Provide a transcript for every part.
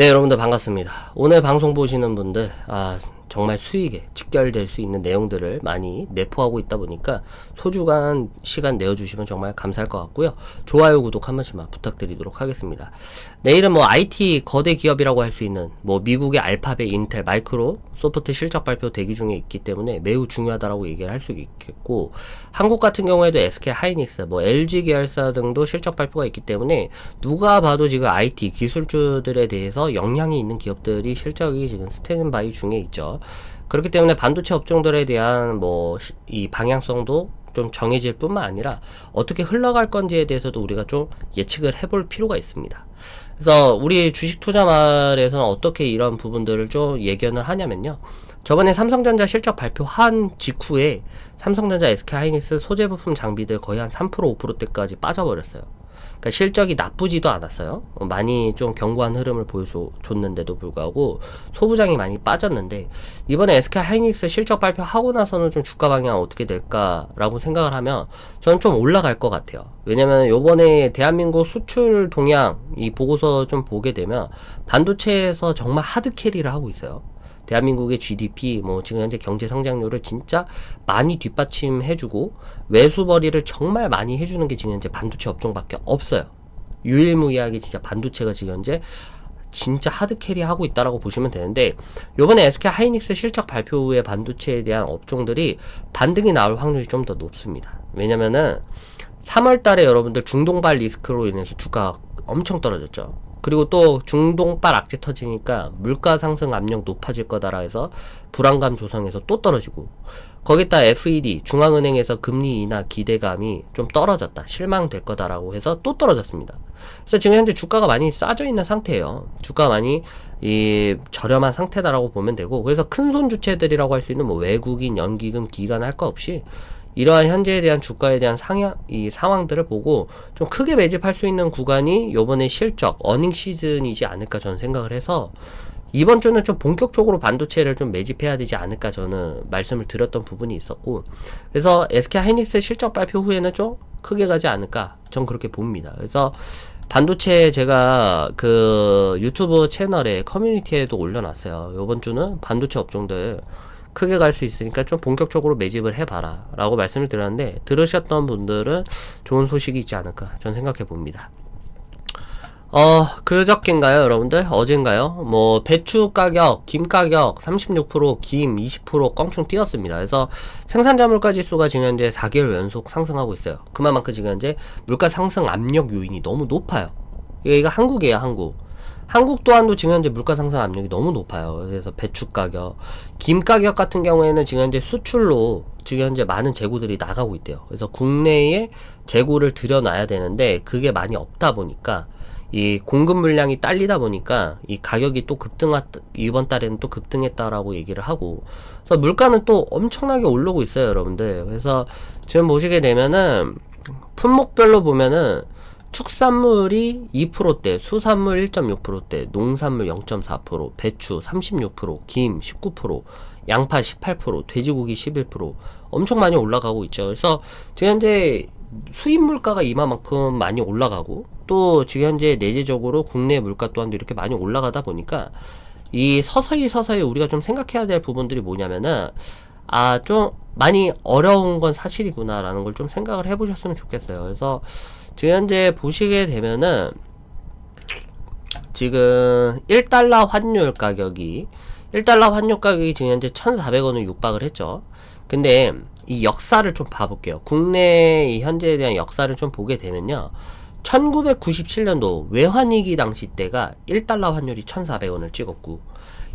네, 여러분들 반갑습니다. 오늘 방송 보시는 분들, 아, 정말 수익에 직결될 수 있는 내용들을 많이 내포하고 있다 보니까 소중한 시간 내어주시면 정말 감사할 것 같고요. 좋아요, 구독 한 번씩만 부탁드리도록 하겠습니다. 내일은 뭐 IT 거대 기업이라고 할 수 있는 뭐 미국의 알파벳, 인텔, 마이크로, 소프트 실적 발표 대기 중에 있기 때문에 매우 중요하다라고 얘기를 할 수 있겠고 한국 같은 경우에도 SK 하이닉스, 뭐 LG 계열사 등도 실적 발표가 있기 때문에 누가 봐도 지금 IT 기술주들에 대해서 영향이 있는 기업들이 실적이 지금 스탠바이 중에 있죠. 그렇기 때문에 반도체 업종들에 대한 뭐 이 방향성도 좀 정해질 뿐만 아니라 어떻게 흘러갈 건지에 대해서도 우리가 좀 예측을 해볼 필요가 있습니다. 그래서 우리 주식 투자 말에서는 어떻게 이런 부분들을 좀 예견을 하냐면요. 저번에 삼성전자 실적 발표한 직후에 삼성전자, SK하이닉스 소재 부품 장비들 거의 한 3% 5%대까지 빠져버렸어요. 그러니까 실적이 나쁘지도 않았어요. 어, 많이 좀 견고한 흐름을 보여줬는데도 불구하고 소부장이 많이 빠졌는데 이번에 SK 하이닉스 실적 발표하고 나서는 좀 주가 방향 어떻게 될까라고 생각을 하면 저는 좀 올라갈 것 같아요. 왜냐면 요번에 대한민국 수출 동향 이 보고서 좀 보게 되면 반도체에서 정말 하드 캐리를 하고 있어요. 대한민국의 GDP 뭐 지금 현재 경제 성장률을 진짜 많이 뒷받침해주고 외수벌이를 정말 많이 해주는 게 지금 현재 반도체 업종밖에 없어요. 유일무이하게 진짜 반도체가 지금 현재 진짜 하드캐리 하고 있다라고 보시면 되는데 요번에 SK 하이닉스 실적 발표 후에 반도체에 대한 업종들이 반등이 나올 확률이 좀 더 높습니다. 왜냐면은 3월 달에 여러분들 중동발 리스크로 인해서 주가 엄청 떨어졌죠. 그리고 또 중동발 악재 터지니까 물가 상승 압력 높아질 거다라 해서 불안감 조성해서 또 떨어지고 거기다 FED 중앙은행에서 금리 인하 기대감이 좀 떨어졌다 실망될 거다라고 해서 또 떨어졌습니다. 그래서 지금 현재 주가가 많이 싸져 있는 상태예요. 주가 많이 이 저렴한 상태다라고 보면 되고 그래서 큰 손 주체들이라고 할 수 있는 뭐 외국인 연기금 기관 할 거 없이 이러한 현재에 대한 주가에 대한 상향 이 상황들을 보고 좀 크게 매집할 수 있는 구간이 요번에 실적 어닝 시즌이지 않을까 저는 생각을 해서 이번 주는 좀 본격적으로 반도체를 좀 매집해야 되지 않을까 저는 말씀을 드렸던 부분이 있었고 그래서 SK 하이닉스 실적 발표 후에는 좀 크게 가지 않을까 전 그렇게 봅니다. 그래서 반도체 제가 그 유튜브 채널에 커뮤니티에도 올려놨어요. 요번 주는 반도체 업종들 크게 갈 수 있으니까 좀 본격적으로 매집을 해봐라 라고 말씀을 드렸는데 들으셨던 분들은 좋은 소식이 있지 않을까 전 생각해 봅니다. 어 그저께인가요 여러분들? 어젠가요? 뭐 배추 가격 김 가격 36%김 20% 껑충 뛰었습니다. 그래서 생산자 물가 지수가 지금 현재 4개월 연속 상승하고 있어요. 그만큼 지금 현재 물가 상승 압력 요인이 너무 높아요. 이거 한국이에요 한국 한국 또한도 지금 현재 물가 상승 압력이 너무 높아요. 그래서 배추 가격, 김 가격 같은 경우에는 지금 현재 수출로 지금 현재 많은 재고들이 나가고 있대요. 그래서 국내에 재고를 들여놔야 되는데 그게 많이 없다 보니까 이 공급 물량이 딸리다 보니까 이 가격이 또 급등하 이번 달에는 또 급등했다라고 얘기를 하고 그래서 물가는 또 엄청나게 오르고 있어요, 여러분들. 그래서 지금 보시게 되면은 품목별로 보면은 축산물이 2%대, 수산물 1.6%대, 농산물 0.4%, 배추 36%, 김 19%, 양파 18%, 돼지고기 11% 엄청 많이 올라가고 있죠. 그래서 지금 현재 수입 물가가 이만큼 많이 올라가고 또 지금 현재 내재적으로 국내 물가 또한도 이렇게 많이 올라가다 보니까 이 서서히 서서히 우리가 좀 생각해야 될 부분들이 뭐냐면은 아 좀 많이 어려운 건 사실이구나라는 걸 좀 생각을 해보셨으면 좋겠어요. 그래서 지금 현재 보시게 되면은 지금 1달러 환율 가격이 1달러 환율 가격이 지금 현재 1,400원을 육박을 했죠. 근데 이 역사를 좀 봐볼게요. 국내 이 현재에 대한 역사를 좀 보게 되면요. 1997년도 외환위기 당시 때가 1달러 환율이 1,400원을 찍었고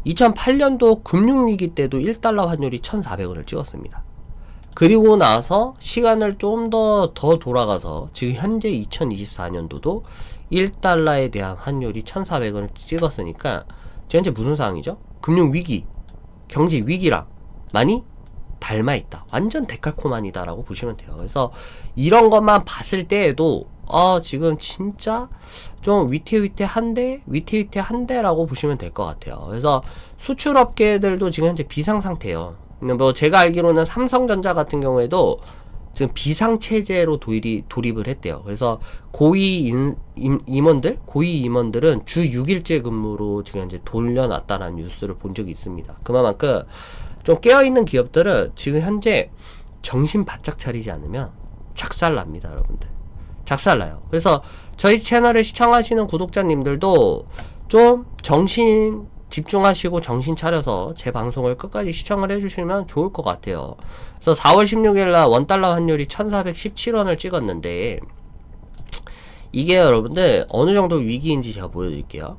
2008년도 금융위기 때도 1달러 환율이 1,400원을 찍었습니다. 그리고 나서 시간을 좀더더 돌아가서 지금 현재 2024년도도 1달러에 대한 환율이 1,400원을 찍었으니까 지금 현재 무슨 상황이죠? 금융 위기, 경제 위기랑 많이 닮아 있다. 완전 데칼코만이다라고 보시면 돼요. 그래서 이런 것만 봤을 때에도 아 지금 진짜 좀 위태위태한데 위태위태한데라고 보시면 될 것 같아요. 그래서 수출업계들도 지금 현재 비상 상태예요. 뭐 제가 알기로는 삼성전자 같은 경우에도 지금 비상 체제로 도입이, 돌입을 했대요. 그래서 고위 인, 임, 임원들, 고위 임원들은 주 6일제 근무로 지금 이제 돌려놨다라는 뉴스를 본 적이 있습니다. 그만큼 좀 깨어있는 기업들은 지금 현재 정신 바짝 차리지 않으면 작살납니다, 여러분들. 작살 나요. 그래서 저희 채널을 시청하시는 구독자님들도 좀 정신 집중하시고 정신 차려서 제 방송을 끝까지 시청을 해주시면 좋을 것 같아요. 그래서 4월 16일 날 원달러 환율이 1417원을 찍었는데 이게 여러분들 어느 정도 위기인지 제가 보여드릴게요.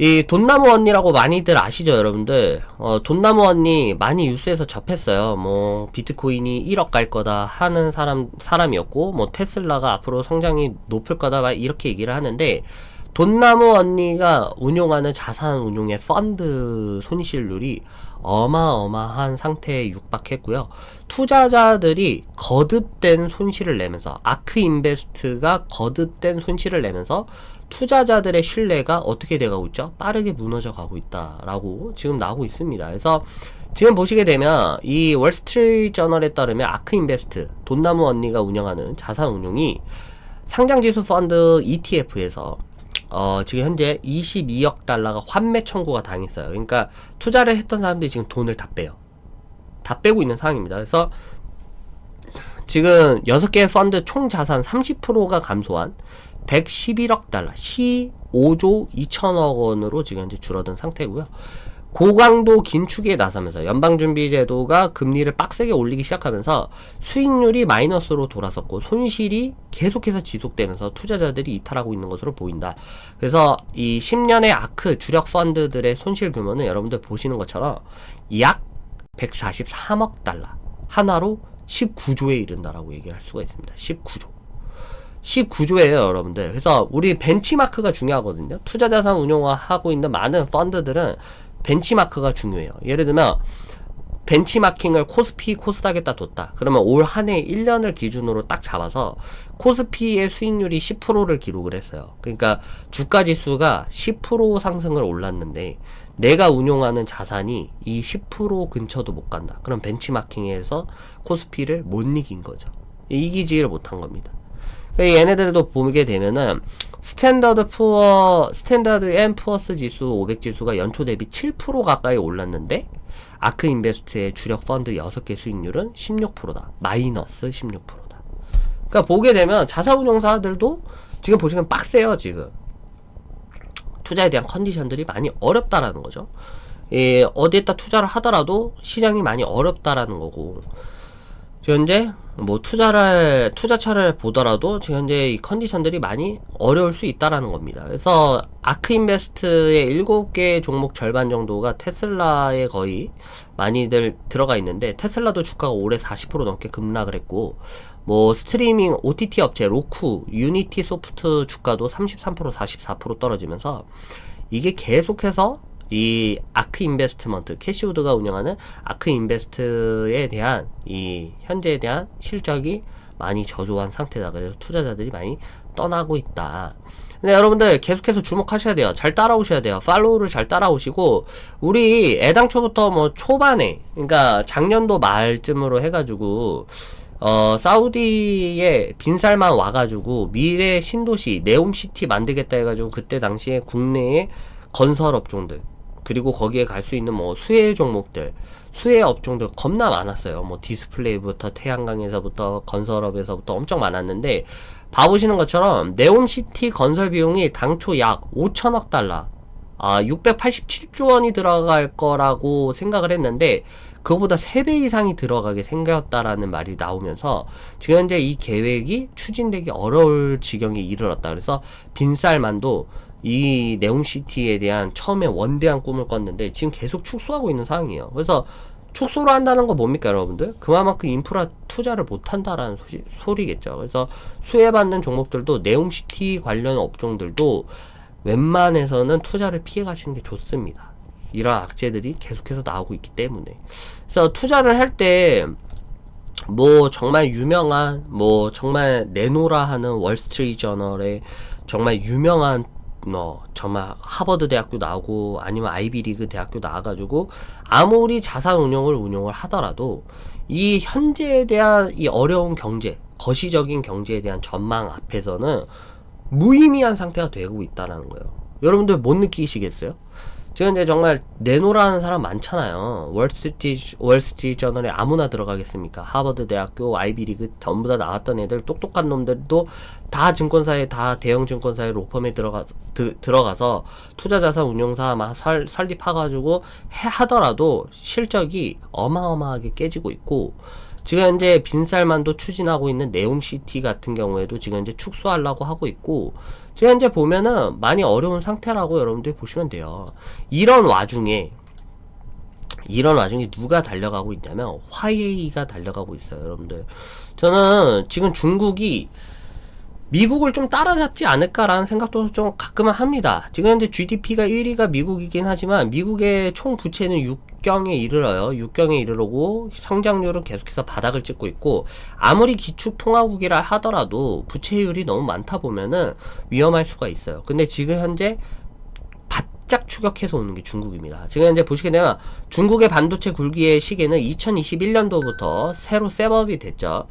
이 돈나무 언니라고 많이들 아시죠, 여러분들? 어, 돈나무 언니 많이 뉴스에서 접했어요. 뭐 비트코인이 1억 갈 거다 하는 사람 사람이었고, 뭐 테슬라가 앞으로 성장이 높을 거다 막 이렇게 얘기를 하는데 돈나무 언니가 운용하는 자산 운용의 펀드 손실률이 어마어마한 상태에 육박했고요. 투자자들이 거듭된 손실을 내면서 아크 인베스트가 거듭된 손실을 내면서 투자자들의 신뢰가 어떻게 돼가고 있죠? 빠르게 무너져 가고 있다라고 지금 나오고 있습니다. 그래서 지금 보시게 되면 이 월스트리트 저널에 따르면 아크 인베스트 돈나무 언니가 운영하는 자산 운용이 상장지수 펀드 ETF에서 어, 지금 현재 22억 달러가 환매 청구가 당했어요. 그러니까 투자를 했던 사람들이 지금 돈을 다 빼요. 다 빼고 있는 상황입니다. 그래서 지금 6개의 펀드 총 자산 30%가 감소한 111억 달러, 15조 2천억 원으로 지금 현재 줄어든 상태고요. 고강도 긴축에 나서면서 연방준비제도가 금리를 빡세게 올리기 시작하면서 수익률이 마이너스로 돌아섰고 손실이 계속해서 지속되면서 투자자들이 이탈하고 있는 것으로 보인다. 그래서 이 10년의 아크 주력 펀드들의 손실 규모는 여러분들 보시는 것처럼 약 143억 달러 하나로 19조에 이른다라고 얘기를 할 수가 있습니다. 19조. 19조예요, 여러분들. 그래서 우리 벤치마크가 중요하거든요. 투자 자산 운용하고 있는 많은 펀드들은 벤치마크가 중요해요. 예를 들면 벤치마킹을 코스피, 코스닥에다 뒀다. 그러면 올 한 해 1년을 기준으로 딱 잡아서 코스피의 수익률이 10%를 기록을 했어요. 그러니까 주가 지수가 10% 상승을 올랐는데 내가 운용하는 자산이 이 10% 근처도 못 간다. 그럼 벤치마킹에서 코스피를 못 이긴 거죠. 이기지를 못한 겁니다. 얘네들도 보게 되면은 스탠다드 푸어 스탠다드 앤 푸어스 지수 500 지수가 연초 대비 7% 가까이 올랐는데 아크 인베스트의 주력 펀드 6개 수익률은 16%다. 마이너스 16%다. 그러니까 보게 되면 자사운용사들도 지금 보시면 빡세요, 지금. 투자에 대한 컨디션들이 많이 어렵다라는 거죠. 예, 어디에다 투자를 하더라도 시장이 많이 어렵다라는 거고. 현재 뭐 투자를 투자처를 보더라도 지금 현재 이 컨디션들이 많이 어려울 수 있다라는 겁니다. 그래서 아크 인베스트의 7개 종목 절반 정도가 테슬라에 거의 많이들 들어가 있는데 테슬라도 주가가 올해 40% 넘게 급락을 했고 뭐 스트리밍 OTT 업체 로쿠, 유니티 소프트 주가도 33% 44% 떨어지면서 이게 계속해서 이 아크 인베스트먼트 캐시우드가 운영하는 아크 인베스트에 대한 이 현재에 대한 실적이 많이 저조한 상태다. 그래서 투자자들이 많이 떠나고 있다. 근데 여러분들 계속해서 주목하셔야 돼요. 잘 따라오셔야 돼요. 팔로우를 잘 따라오시고 우리 애당초부터 뭐 초반에 그러니까 작년도 말쯤으로 해가지고 어 사우디에 빈살만 와가지고 미래 신도시 네옴시티 만들겠다 해가지고 그때 당시에 국내에 건설 업종들 그리고 거기에 갈 수 있는 뭐 수혜 종목들, 수혜 업종들 겁나 많았어요. 뭐 디스플레이부터 태양광에서부터 건설업에서부터 엄청 많았는데 봐보시는 것처럼 네옴시티 건설 비용이 당초 약 5천억 달러, 아 687조 원이 들어갈 거라고 생각을 했는데 그거보다 3배 이상이 들어가게 생겼다라는 말이 나오면서 지금 현재 이 계획이 추진되기 어려울 지경에 이르렀다. 그래서 빈쌀만도 이 네옴시티에 대한 처음에 원대한 꿈을 꿨는데 지금 계속 축소하고 있는 상황이에요. 그래서 축소를 한다는 거 뭡니까 여러분들? 그만큼 인프라 투자를 못 한다라는 소시, 소리겠죠. 그래서 수혜받는 종목들도 네옴시티 관련 업종들도 웬만해서는 투자를 피해 가시는 게 좋습니다. 이런 악재들이 계속해서 나오고 있기 때문에. 그래서 투자를 할 때 뭐 정말 유명한 뭐 정말 내노라 하는 월스트리트 저널의 정말 유명한 뭐 정말 하버드 대학교 나오고 아니면 아이비리그 대학교 나와가지고 아무리 자산 운용을 운용을 하더라도 이 현재에 대한 이 어려운 경제 거시적인 경제에 대한 전망 앞에서는 무의미한 상태가 되고 있다라는 거예요. 여러분들 못 느끼시겠어요? 제가 이제 정말 내노라는 사람 많잖아요. 월스트리트 월스트리트 저널에 아무나 들어가겠습니까? 하버드 대학교, 아이비리그 전부 다 나왔던 애들 똑똑한 놈들도 다 증권사에 다 대형 증권사에 로펌에 들어가 드, 들어가서 투자자산 운용사 막 설, 설립해가지고 해 하더라도 실적이 어마어마하게 깨지고 있고 지금 현재 빈살만도 추진하고 있는 네옴시티 같은 경우에도 지금 현재 축소하려고 하고 있고 지금 현재 보면은 많이 어려운 상태라고 여러분들이 보시면 돼요. 이런 와중에 이런 와중에 누가 달려가고 있냐면 화웨이가 달려가고 있어요, 여러분들. 저는 지금 중국이 미국을 좀 따라잡지 않을까라는 생각도 좀 가끔은 합니다. 지금 현재 GDP가 1위가 미국이긴 하지만 미국의 총 부채는 6 경에 이르러요. 6경에 이르르고 성장률은 계속해서 바닥을 찍고 있고 아무리 기축 통화국이라 하더라도 부채율이 너무 많다 보면은 위험할 수가 있어요. 근데 지금 현재 바짝 추격해서 오는 게 중국입니다. 지금 현재 보시게 되면 중국의 반도체 굴기의 시기는 2021년도부터 새로 셋업이 됐죠.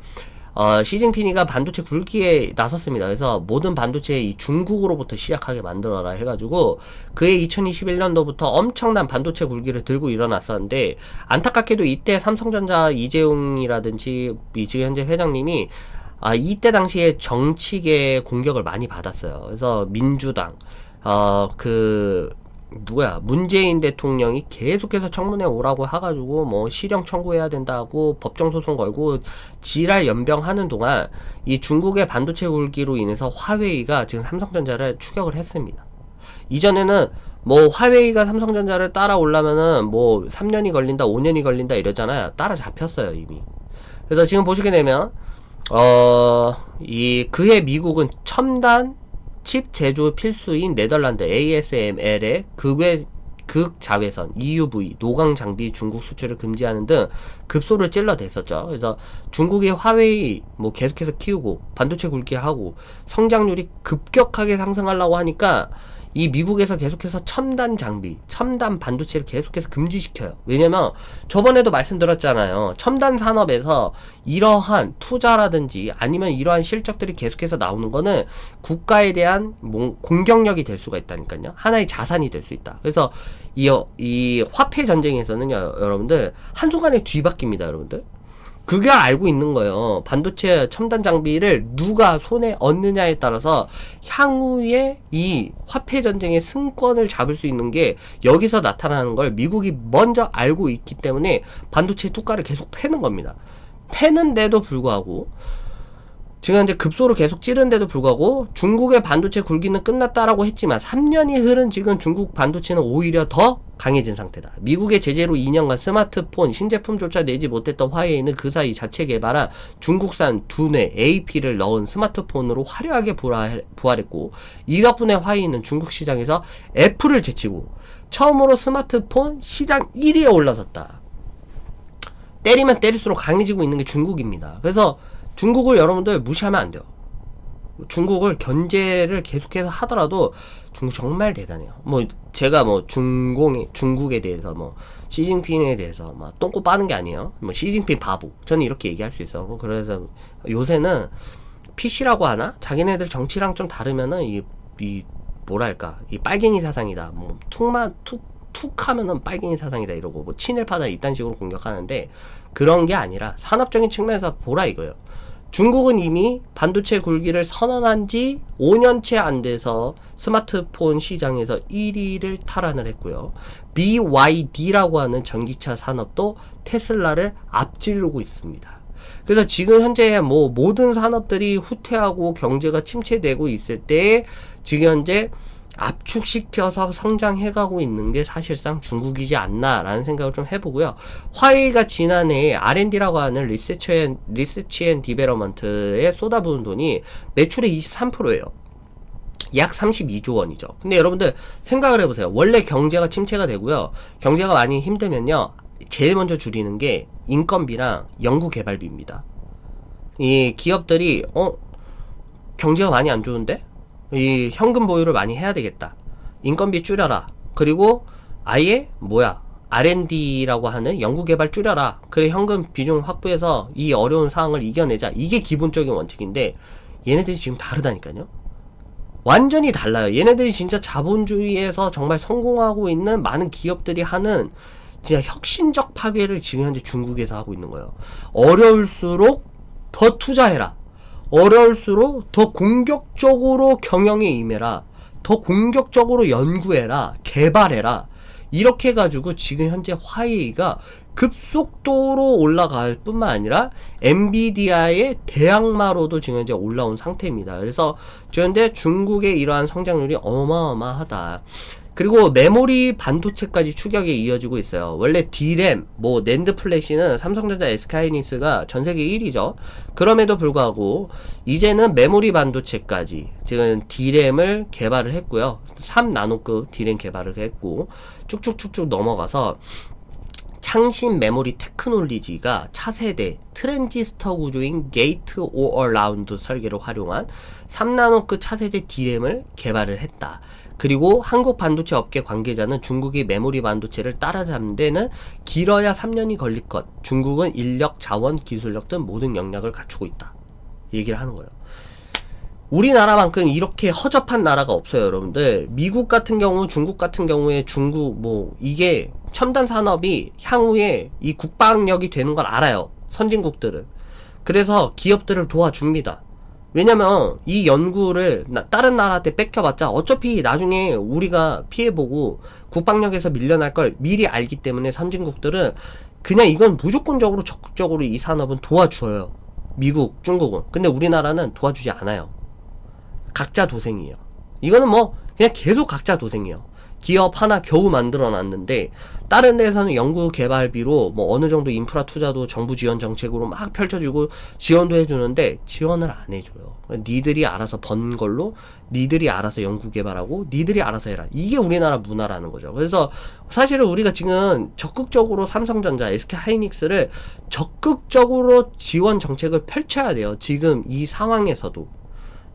어, 시진핑이가 반도체 굵기에 나섰습니다. 그래서 모든 반도체 이 중국으로부터 시작하게 만들어라 해가지고 그해 2021년도부터 엄청난 반도체 굵기를 들고 일어났었는데 안타깝게도 이때 삼성전자 이재용이라든지 이 지금 현재 회장님이 아, 이때 당시에 정치계 공격을 많이 받았어요. 그래서 민주당, 어, 그, 누구야 문재인 대통령이 계속해서 청문회 오라고 해가지고 뭐 실형 청구해야 된다고 법정 소송 걸고 지랄 연병하는 동안 이 중국의 반도체 굴기로 인해서 화웨이가 지금 삼성전자를 추격을 했습니다. 이전에는 뭐 화웨이가 삼성전자를 따라오려면은 뭐 3년이 걸린다, 5년이 걸린다 이러잖아요. 따라잡혔어요 이미. 그래서 지금 보시게 되면 어 이 그해 미국은 첨단 칩 제조 필수인 네덜란드 ASML의 극외 극자외선, EUV, 노광 장비 중국 수출을 금지하는 등 급소를 찔러댔었죠. 그래서 중국의 화웨이 뭐 계속해서 키우고 반도체 굵게 하고 성장률이 급격하게 상승하려고 하니까 이 미국에서 계속해서 첨단 장비, 첨단 반도체를 계속해서 금지시켜요. 왜냐면 저번에도 말씀드렸잖아요. 첨단 산업에서 이러한 투자라든지 아니면 이러한 실적들이 계속해서 나오는 거는 국가에 대한 뭐 공격력이 될 수가 있다니까요. 하나의 자산이 될 수 있다. 그래서 이, 이 화폐 전쟁에서는요, 여러분들 한순간에 뒤바뀝니다, 여러분들. 그게 알고 있는 거예요. 반도체 첨단 장비를 누가 손에 얻느냐에 따라서 향후에 이 화폐 전쟁의 승권을 잡을 수 있는 게 여기서 나타나는 걸 미국이 먼저 알고 있기 때문에 반도체 투가를 계속 패는 겁니다. 패는데도 불구하고 지금 현재 급소로 계속 찌른데도 불구하고 중국의 반도체 굴기는 끝났다라고 했지만 3년이 흐른 지금 중국 반도체는 오히려 더 강해진 상태다. 미국의 제재로 2년간 스마트폰 신제품조차 내지 못했던 화웨이는 그 사이 자체 개발한 중국산 두뇌 AP를 넣은 스마트폰으로 화려하게 부활했고 이 덕분에 화웨이는 중국 시장에서 애플을 제치고 처음으로 스마트폰 시장 1위에 올라섰다. 때리면 때릴수록 강해지고 있는 게 중국입니다. 그래서 중국을 여러분들 무시하면 안 돼요. 중국을 견제를 계속해서 하더라도 중국 정말 대단해요. 뭐 제가 뭐 중공에 중국에 대해서 뭐 시진핑에 대해서 막 똥꼬 빠는 게 아니에요. 뭐 시진핑 바보. 저는 이렇게 얘기할 수 있어요. 뭐 그래서 요새는 PC라고 하나? 자기네들 정치랑 좀 다르면은 이, 이 뭐랄까 이 빨갱이 사상이다. 뭐 툭만 툭 툭 하면은 빨갱이 사상이다 이러고 뭐 친일파다 이딴 식으로 공격하는데 그런 게 아니라 산업적인 측면에서 보라 이거예요. 중국은 이미 반도체 굴기를 선언한 지 5년째 안 돼서 스마트폰 시장에서 1위를 탈환을 했고요. BYD라고 하는 전기차 산업도 테슬라를 앞지르고 있습니다. 그래서 지금 현재 뭐 모든 산업들이 후퇴하고 경제가 침체되고 있을 때 지금 현재 압축시켜서 성장해가고 있는 게 사실상 중국이지 않나라는 생각을 좀 해보고요. 화웨이가 지난해 R&D라고 하는 리서치 앤, 리서치 앤 디벨op먼트에 쏟아부은 돈이 매출의 23%예요. 약 32조 원이죠. 근데 여러분들 생각을 해보세요. 원래 경제가 침체가 되고요. 경제가 많이 힘들면요. 제일 먼저 줄이는 게 인건비랑 연구 개발비입니다. 이 기업들이 어 경제가 많이 안 좋은데 이 현금 보유를 많이 해야 되겠다. 인건비 줄여라. 그리고 아예 뭐야 R&D라고 하는 연구개발 줄여라. 그래 현금 비중 확보해서 이 어려운 상황을 이겨내자. 이게 기본적인 원칙인데 얘네들이 지금 다르다니까요. 완전히 달라요. 얘네들이 진짜 자본주의에서 정말 성공하고 있는 많은 기업들이 하는 진짜 혁신적 파괴를 지금 현재 중국에서 하고 있는 거예요. 어려울수록 더 투자해라. 어려울수록 더 공격적으로 경영에 임해라. 더 공격적으로 연구해라. 개발해라. 이렇게 해가지고 지금 현재 화웨이가 급속도로 올라갈 뿐만 아니라 엔비디아의 대항마로도 지금 현재 올라온 상태입니다. 그래서 현재 중국의 이러한 성장률이 어마어마하다. 그리고 메모리 반도체까지 추격에 이어지고 있어요. 원래 D램, 뭐 낸드 플래시는 삼성전자 SK하이닉스가 전 세계 1위죠. 그럼에도 불구하고 이제는 메모리 반도체까지 지금 D램을 개발을 했고요. 3나노급 D램 개발을 했고 쭉쭉쭉쭉 넘어가서 창신 메모리 테크놀리지가 차세대 트랜지스터 구조인 게이트 오어라운드 설계를 활용한 3나노급 차세대 D램을 개발을 했다. 그리고 한국 반도체 업계 관계자는 중국이 메모리 반도체를 따라잡는 데는 길어야 3년이 걸릴 것. 중국은 인력, 자원, 기술력 등 모든 역량을 갖추고 있다. 얘기를 하는 거예요. 우리나라만큼 이렇게 허접한 나라가 없어요, 여러분들. 미국 같은 경우, 중국 같은 경우에 중국 뭐 이게 첨단 산업이 향후에 이 국방력이 되는 걸 알아요. 선진국들은. 그래서 기업들을 도와줍니다. 왜냐면 이 연구를 나- 다른 나라한테 뺏겨봤자 어차피 나중에 우리가 피해보고 국방력에서 밀려날 걸 미리 알기 때문에 선진국들은 그냥 이건 무조건적으로 적극적으로 이 산업은 도와줘요. 미국, 중국은. 근데 우리나라는 도와주지 않아요. 각자 도생이에요. 이거는 뭐 그냥 계속 각자 도생이에요. 기업 하나 겨우 만들어 놨는데 다른 데서는 연구 개발비로 뭐 어느 정도 인프라 투자도 정부 지원 정책으로 막 펼쳐주고 지원도 해주는데 지원을 안 해줘요. 니들이 알아서 번 걸로 니들이 알아서 연구 개발하고 니들이 알아서 해라. 이게 우리나라 문화라는 거죠. 그래서 사실은 우리가 지금 적극적으로 삼성전자, SK 하이닉스를 적극적으로 지원 정책을 펼쳐야 돼요. 지금 이 상황에서도.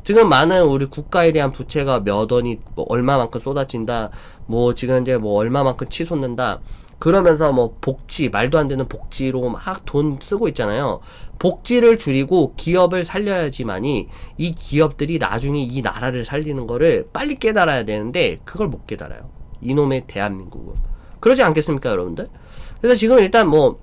지금 많은 우리 국가에 대한 부채가 몇 원이 뭐 얼마만큼 쏟아진다. 뭐 지금 이제 뭐 얼마만큼 치솟는다. 그러면서 뭐 복지 말도 안 되는 복지로 막 돈 쓰고 있잖아요. 복지를 줄이고 기업을 살려야지만이 이 기업들이 나중에 이 나라를 살리는 거를 빨리 깨달아야 되는데 그걸 못 깨달아요. 이놈의 대한민국은. 그러지 않겠습니까, 여러분들? 그래서 지금 일단 뭐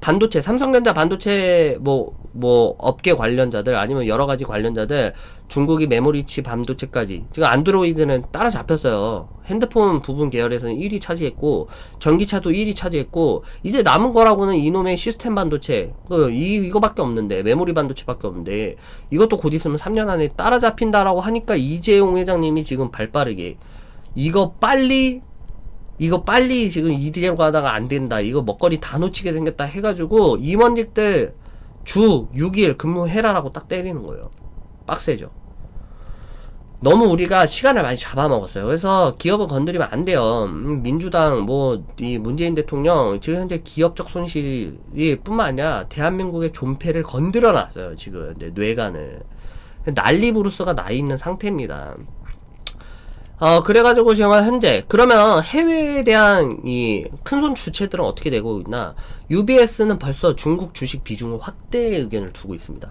반도체, 삼성전자 반도체 뭐, 뭐, 업계 관련자들, 아니면 여러 가지 관련자들, 중국이 메모리치 반도체까지, 지금 안드로이드는 따라잡혔어요. 핸드폰 부분 계열에서는 1위 차지했고, 전기차도 1위 차지했고, 이제 남은 거라고는 이놈의 시스템 반도체, 그, 이, 이거밖에 없는데, 메모리 반도체밖에 없는데, 이것도 곧 있으면 3년 안에 따라잡힌다라고 하니까 이재용 회장님이 지금 발 빠르게, 이거 빨리 이거 빨리 지금 이대로 가다가 안 된다. 이거 먹거리 다 놓치게 생겼다 해가지고 임원직들 주 6일 근무해라라고 딱 때리는 거예요. 빡세죠. 너무 우리가 시간을 많이 잡아먹었어요. 그래서 기업을 건드리면 안 돼요. 음, 민주당 뭐 이 문재인 대통령 지금 현재 기업적 손실이 뿐만 아니라 대한민국의 존폐를 건드려 놨어요. 지금 네, 뇌관을 난리 부르스가 나 있는 상태입니다. 어, 그래가지고 지금 현재, 그러면 해외에 대한 이 큰손 주체들은 어떻게 되고 있나? UBS는 벌써 중국 주식 비중을 확대 의견을 두고 있습니다.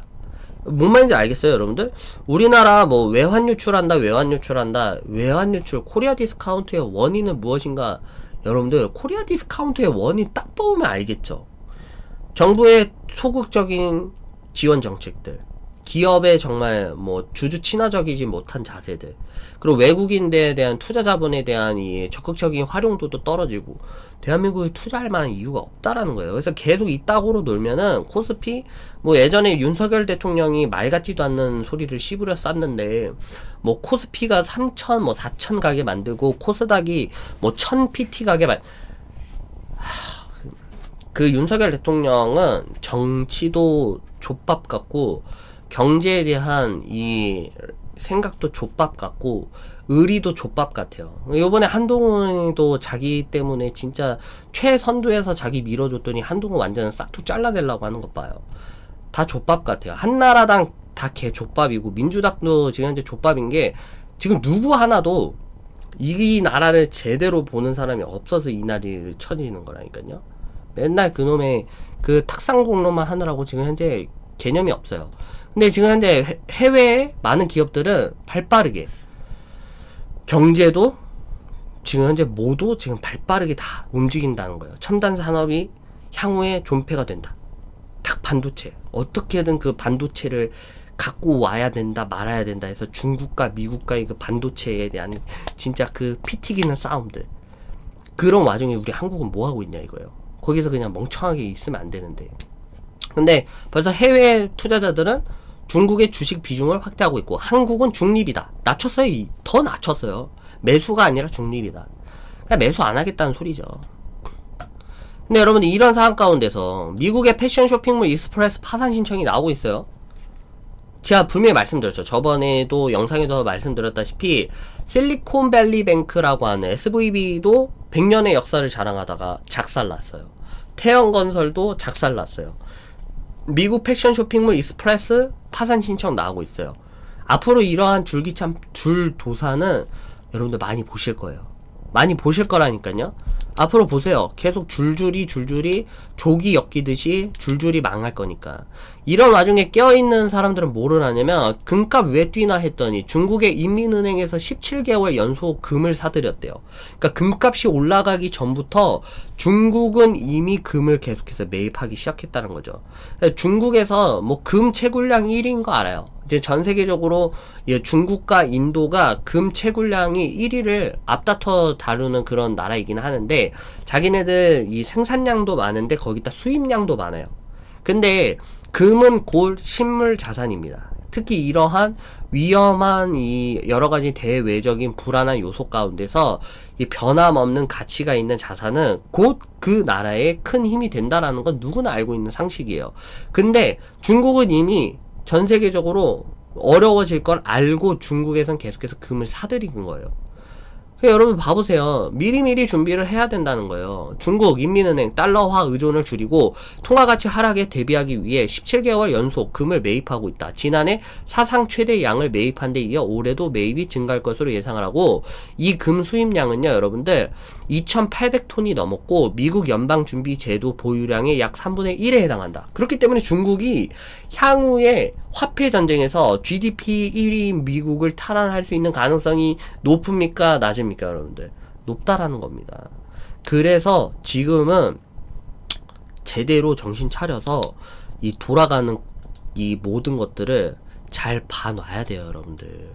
뭔 말인지 알겠어요, 여러분들? 우리나라 뭐 외환 유출한다, 외환 유출한다, 외환 유출, 코리아 디스카운트의 원인은 무엇인가? 여러분들, 코리아 디스카운트의 원인 딱 보면 알겠죠? 정부의 소극적인 지원 정책들, 기업의 정말 뭐 주주 친화적이지 못한 자세들 그리고 외국인들에 대한 투자 자본에 대한 이 적극적인 활용도도 떨어지고 대한민국에 투자할 만한 이유가 없다라는 거예요. 그래서 계속 이 따구로 놀면은 코스피 뭐 예전에 윤석열 대통령이 말 같지도 않는 소리를 씹으려 쌌는데 뭐 코스피가 3천 뭐 4천 가게 만들고 코스닥이 뭐1000 PT 가게 만그 윤석열 대통령은 정치도 족밥 같고 경제에 대한 이 생각도 족밥 같고 의리도 족밥 같아요. 요번에 한동훈도 자기 때문에 진짜 최선두에서 자기 밀어줬더니 한동훈 완전 싹둑 잘라내려고 하는 것 봐요. 다 족밥 같아요. 한나라당 다 개 족밥이고 민주당도 지금 현재 족밥인 게 지금 누구 하나도 이 나라를 제대로 보는 사람이 없어서 이 날이 쳐지는 거라니까요. 맨날 그놈의 그 탁상 공로만 하느라고 지금 현재 개념이 없어요. 근데 지금 현재 해- 해외에 많은 기업들은 발빠르게 경제도 지금 현재 모두 지금 발빠르게 다 움직인다는 거예요. 첨단 산업이 향후에 존폐가 된다. 딱 반도체. 어떻게든 그 반도체를 갖고 와야 된다, 말아야 된다 해서 중국과 미국과의 그 반도체에 대한 진짜 그 피 튀기는 싸움들. 그런 와중에 우리 한국은 뭐 하고 있냐 이거예요. 거기서 그냥 멍청하게 있으면 안 되는데. 근데 벌써 해외 투자자들은 중국의 주식 비중을 확대하고 있고 한국은 중립이다. 낮췄어요. 이- 더 낮췄어요. 매수가 아니라 중립이다. 그러니까 매수 안 하겠다는 소리죠. 근데 여러분들 이런 상황 가운데서 미국의 패션 쇼핑몰 익스프레스 파산 신청이 나오고 있어요. 제가 분명히 말씀드렸죠. 저번에도 영상에도 말씀드렸다시피 실리콘밸리 뱅크라고 하는 SVB도 100년의 역사를 자랑하다가 작살났어요. 태영건설도 작살났어요. 미국 패션 쇼핑몰 익스프레스 파산 신청 나오고 있어요. 앞으로 이러한 줄기참 줄도사는 여러분들 많이 보실 거예요. 많이 보실 거라니까요. 앞으로 보세요. 계속 줄줄이 줄줄이 조기 엮이듯이 줄줄이 망할 거니까. 이런 와중에 껴있는 사람들은 뭐를 하냐면 금값 왜 뛰나 했더니 중국의 인민은행에서 17개월 연속 금을 사들였대요. 그러니까 금값이 올라가기 전부터 중국은 이미 금을 계속해서 매입하기 시작했다는 거죠. 그러니까 중국에서 뭐 금 채굴량 1위인 거 알아요. 이제 전 세계적으로 이 중국과 인도가 금 채굴량이 1위를 앞다퉈 다루는 그런 나라이긴 하는데 자기네들 이 생산량도 많은데 거기다 수입량도 많아요. 근데 금은 곧 실물 자산입니다. 특히 이러한 위험한 이 여러 가지 대외적인 불안한 요소 가운데서 이 변함없는 가치가 있는 자산은 곧 그 나라에 큰 힘이 된다라는 건 누구나 알고 있는 상식이에요. 근데 중국은 이미 전 세계적으로 어려워질 걸 알고 중국에선 계속해서 금을 사들이는 거예요. 여러분 봐보세요. 미리미리 준비를 해야 된다는 거예요. 중국 인민은행 달러화 의존을 줄이고 통화 가치 하락에 대비하기 위해 17개월 연속 금을 매입하고 있다. 지난해 사상 최대 양을 매입한 데 이어 올해도 매입이 증가할 것으로 예상을 하고 이 금 수입량은요, 여러분들 2,800톤이 넘었고 미국 연방준비제도 보유량의 약 3분의 1에 해당한다. 그렇기 때문에 중국이 향후에 화폐 전쟁에서 GDP 1위 미국을 탈환할 수 있는 가능성이 높습니까? 낮습니까? 여러분들. 높다라는 겁니다. 그래서 지금은 제대로 정신 차려서 이 돌아가는 이 모든 것들을 잘 봐놔야 돼요, 여러분들.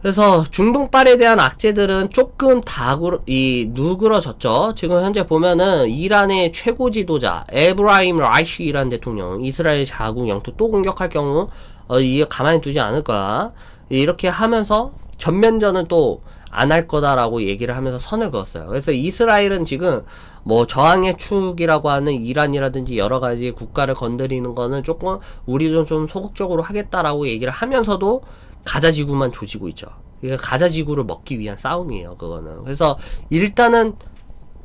그래서 중동빨에 대한 악재들은 조금 다구, 이, 누그러졌죠. 지금 현재 보면은 이란의 최고 지도자, 에브라임 라이시 이란 대통령, 이스라엘 자국 영토 또 공격할 경우, 어, 이게 가만히 두지 않을 거야. 이렇게 하면서 전면전은 또 안 할 거다라고 얘기를 하면서 선을 그었어요. 그래서 이스라엘은 지금 뭐 저항의 축이라고 하는 이란이라든지 여러 가지 국가를 건드리는 거는 조금 우리도 좀 소극적으로 하겠다라고 얘기를 하면서도 가자 지구만 조지고 있죠. 그러니까 가자 지구를 먹기 위한 싸움이에요. 그거는. 그래서 일단은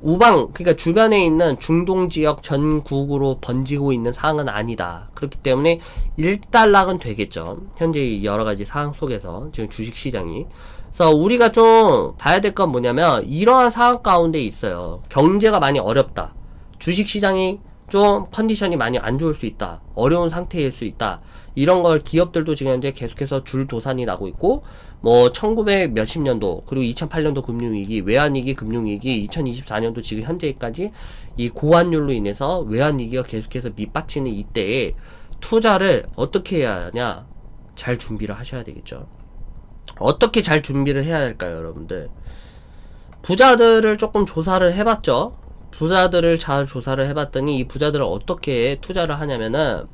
우방 그러니까 주변에 있는 중동 지역 전국으로 번지고 있는 상황은 아니다. 그렇기 때문에 일단락은 되겠죠. 현재 여러 가지 상황 속에서 지금 주식 시장이 그래서 우리가 좀 봐야 될 건 뭐냐면 이러한 상황 가운데 있어요. 경제가 많이 어렵다. 주식 시장이 좀 컨디션이 많이 안 좋을 수 있다. 어려운 상태일 수 있다. 이런 걸 기업들도 지금 현재 계속해서 줄 도산이 나고 있고, 뭐, 1900 몇십 년도, 그리고 2008년도 금융위기, 외환위기, 금융위기, 2024년도 지금 현재까지 이 고환율로 인해서 외환위기가 계속해서 밑받치는 이때에 투자를 어떻게 해야 하냐? 잘 준비를 하셔야 되겠죠. 어떻게 잘 준비를 해야 할까요, 여러분들? 부자들을 조금 조사를 해봤죠. 부자들을 잘 조사를 해봤더니 이 부자들을 어떻게 투자를 하냐면은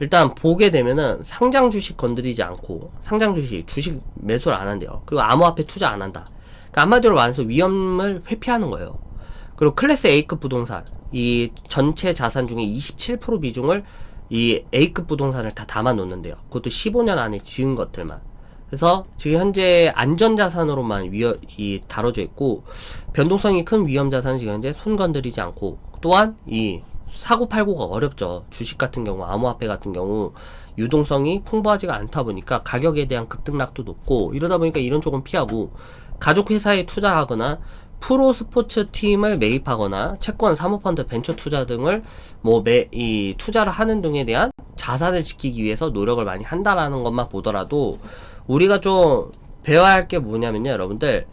일단 보게 되면은 상장 주식 건드리지 않고 상장 주식 주식 매수를 안 한대요. 그리고 암호화폐 투자 안 한다. 그러니까 한마디로 말해서 위험을 회피하는 거예요. 그리고 클래스 A급 부동산 이 전체 자산 중에 27% 비중을 이 A급 부동산을 다 담아 놓는데요. 그것도 15년 안에 지은 것들만. 그래서 지금 현재 안전자산으로만 위험, 이 다뤄져 있고 변동성이 큰 위험 자산은 지금 현재 손 건드리지 않고 또한 이 사고 팔고가 어렵죠. 주식 같은 경우, 암호화폐 같은 경우 유동성이 풍부하지가 않다 보니까 가격에 대한 급등락도 높고 이러다 보니까 이런 쪽은 피하고 가족 회사에 투자하거나 프로 스포츠 팀을 매입하거나 채권, 사모펀드, 벤처 투자 등을 뭐 매 이 투자를 하는 등에 대한 자산을 지키기 위해서 노력을 많이 한다라는 것만 보더라도 우리가 좀 배워야 할 게 뭐냐면요, 여러분들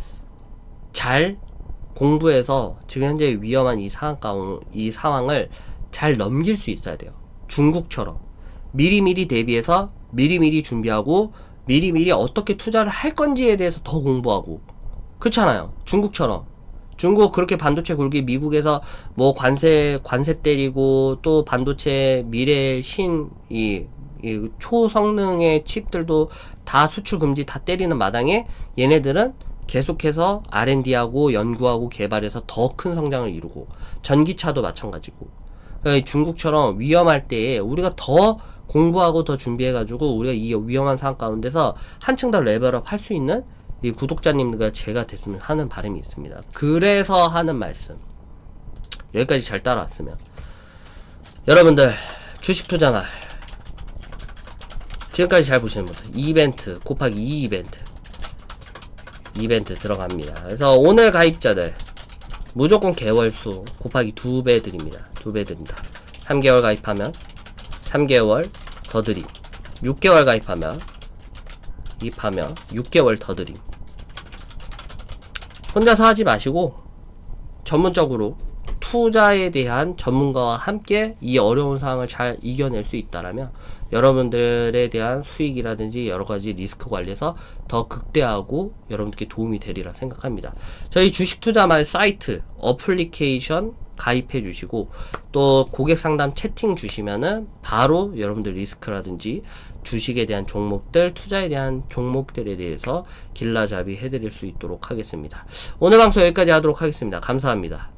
잘 공부해서 지금 현재 위험한 이 상황 이 상황을 잘 넘길 수 있어야 돼요. 중국처럼 미리미리 대비해서 미리미리 준비하고 미리미리 어떻게 투자를 할 건지에 대해서 더 공부하고 그렇잖아요. 중국처럼 중국 그렇게 반도체 굴기 미국에서 뭐 관세 관세 때리고 또 반도체 미래 신이 이 초성능의 칩들도 다 수출 금지 다 때리는 마당에 얘네들은 계속해서 R&D하고 연구하고 개발해서 더 큰 성장을 이루고 전기차도 마찬가지고 그러니까 중국처럼 위험할 때에 우리가 더 공부하고 더 준비해가지고 우리가 이 위험한 상황 가운데서 한층 더 레벨업 할 수 있는 이 구독자님들과 제가 됐으면 하는 바람이 있습니다. 그래서 하는 말씀. 여기까지 잘 따라왔으면. 여러분들, 주식 투자말. 지금까지 잘 보시는 분들. 이벤트, 곱하기 2 이벤트. 이벤트 들어갑니다. 그래서 오늘 가입자들. 무조건 개월수 곱하기 2배 드립니다. 2배 드립니다. 3개월 가입하면 3개월 더 드림. 6개월 가입하면 입하면 6개월 더 드림. 혼자서 하지 마시고 전문적으로 투자에 대한 전문가와 함께 이 어려운 상황을 잘 이겨낼 수 있다라면 여러분들에 대한 수익이라든지 여러 가지 리스크 관리에서 더 극대화하고 여러분들께 도움이 되리라 생각합니다. 저희 주식 투자말 사이트 어플리케이션 가입해 주시고 또 고객 상담 채팅 주시면은 바로 여러분들 리스크라든지 주식에 대한 종목들, 투자에 대한 종목들에 대해서 길라잡이 해드릴 수 있도록 하겠습니다. 오늘 방송 여기까지 하도록 하겠습니다. 감사합니다.